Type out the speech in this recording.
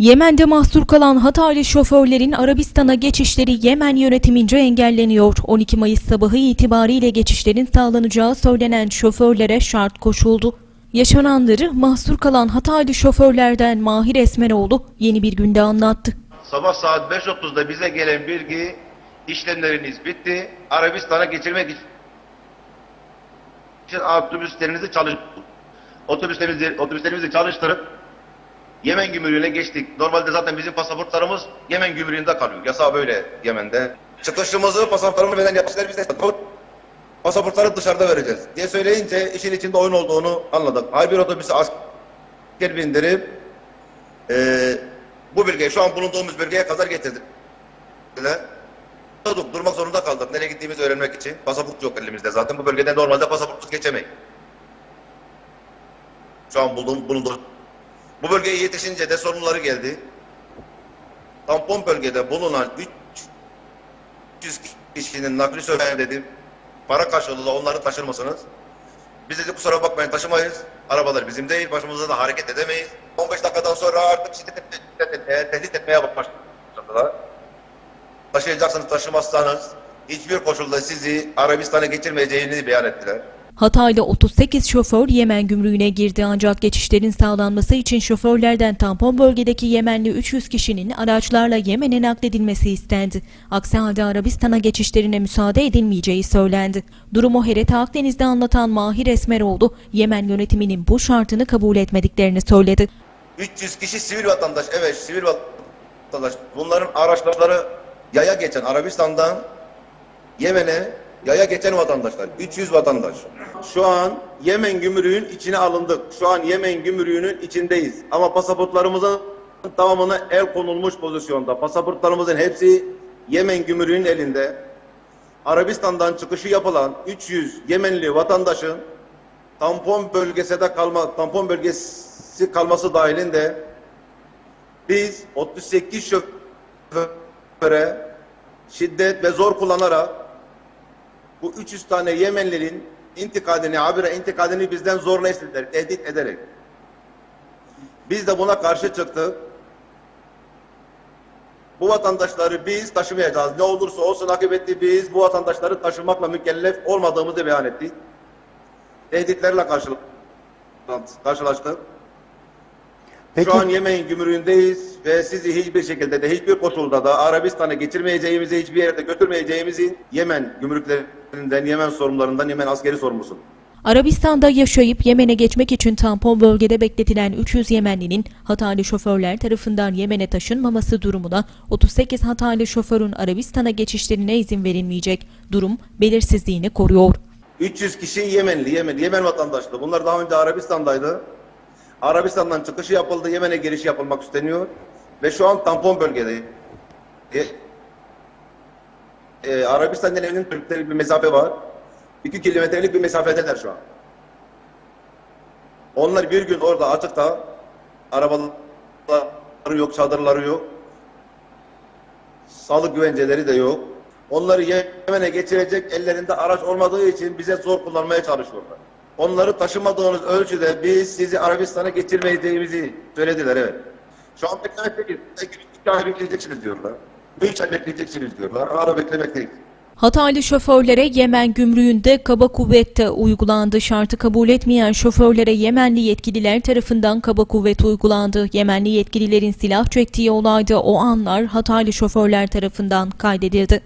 Yemen'de mahsur kalan Hataylı şoförlerin Arabistan'a geçişleri Yemen yönetimince engelleniyor. 12 Mayıs sabahı itibariyle geçişlerin sağlanacağı söylenen şoförlere şart koşuldu. Yaşananları mahsur kalan Hataylı şoförlerden Mahir Esmeroğlu yeni bir günde anlattı. Sabah saat 5.30'da bize gelen bilgi işlemleriniz bitti. Arabistan'a geçirmek için otobüslerinizi çalış otobüslerimizi, otobüslerimizi çalıştırıp Yemen gümrüğüne geçtik. Normalde zaten bizim pasaportlarımız Yemen gümrüğünde kalıyor. Yasağı böyle Yemen'de. Çıkışımızı pasaportlarımızı veren yapışlar bizde. Pasaportları dışarıda vereceğiz diye söyleyince işin içinde oyun olduğunu anladık. Her bir otobüse asker bindirip eee bu bölgeye, şu an bulunduğumuz bölgeye kadar getirdiler. Durduk, durmak zorunda kaldık. Nereye gittiğimizi öğrenmek için. Pasaport yok elimizde zaten. Bu bölgeden normalde pasaportsuz geçemeyiz. Şu an bulduğum, bulunduğum. Bu bölgeye yetişince de sorunları geldi. Tampon bölgede bulunan 300 kişinin nakli söyleyen dedim. Para karşılığında onları taşırmasınız. Biz dedi kusura bakmayın taşımayız. Arabalar bizim değil. Başımıza da hareket edemeyiz. 15 dakikadan sonra artık şiddet etmeye, tehdit etmeye başladılar. Taşıyacaksınız taşımazsanız hiçbir koşulda sizi Arabistan'a geçirmeyeceğini beyan ettiler. Hatay'da 38 şoför Yemen gümrüğüne girdi ancak geçişlerin sağlanması için şoförlerden tampon bölgedeki Yemenli 300 kişinin araçlarla Yemen'e nakledilmesi istendi. Aksi halde Arabistan'a geçişlerine müsaade edilmeyeceği söylendi. Durumu HRT Akdeniz'de anlatan Mahir Esmeroğlu, Yemen yönetiminin bu şartını kabul etmediklerini söyledi. 300 kişi sivil vatandaş. Evet sivil vatandaş. Bunların araçları yaya geçen Arabistan'dan Yemen'e yaya geçen vatandaşlar. 300 vatandaş. Şu an Yemen gümrüğün içine alındık. Şu an Yemen gümrüğünün içindeyiz. Ama pasaportlarımızın tamamına el konulmuş pozisyonda. Pasaportlarımızın hepsi Yemen gümrüğünün elinde. Arabistan'dan çıkışı yapılan 300 Yemenli vatandaşın tampon bölgesinde kalma tampon bölgesi kalması dahilinde biz 38 şoföre şiddet ve zor kullanarak bu 300 tane Yemenlilerin intikadini, habire intikadini bizden zorla istediler, tehdit ederek. Biz de buna karşı çıktık. Bu vatandaşları biz taşımayacağız. Ne olursa olsun akıbetli biz bu vatandaşları taşımakla mükellef olmadığımızı beyan ettik. Tehditlerle karşıla- karşılaştık. Peki, Şu an Yemen gümrüğündeyiz ve sizi hiçbir şekilde de hiçbir koşulda da Arabistan'a geçirmeyeceğimizi, hiçbir yerde götürmeyeceğimizi Yemen gümrüklerinden, Yemen sorumlularından, Yemen askeri sorumlusu. Arabistan'da yaşayıp Yemen'e geçmek için tampon bölgede bekletilen 300 Yemenlinin Hataylı şoförler tarafından Yemen'e taşınmaması durumuna 38 Hataylı şoförün Arabistan'a geçişlerine izin verilmeyecek. Durum belirsizliğini koruyor. 300 kişi Yemenli, Yemen, Yemen vatandaşlı. Bunlar daha önce Arabistan'daydı. Arabistan'dan çıkışı yapıldı, Yemen'e giriş yapılmak isteniyor. Ve şu an tampon bölgede. E, e, Arabistan evinin Türkleri bir mesafe var. 2 kilometrelik bir mesafedeler şu an. Onlar bir gün orada açıkta arabaları yok, çadırları yok. Sağlık güvenceleri de yok. Onları Yemen'e geçirecek ellerinde araç olmadığı için bize zor kullanmaya çalışıyorlar. Onları taşımadığınız ölçüde biz sizi Arabistan'a geçirmeyeceğimizi söylediler evet. Şu an beklemekteyiz. Belki bir diyorlar. 3 ay bekleyeceksiniz diyorlar. Ara beklemek değil. Hataylı şoförlere Yemen gümrüğünde kaba kuvvette uygulandı. Şartı kabul etmeyen şoförlere Yemenli yetkililer tarafından kaba kuvvet uygulandı. Yemenli yetkililerin silah çektiği olayda o anlar Hataylı şoförler tarafından kaydedildi.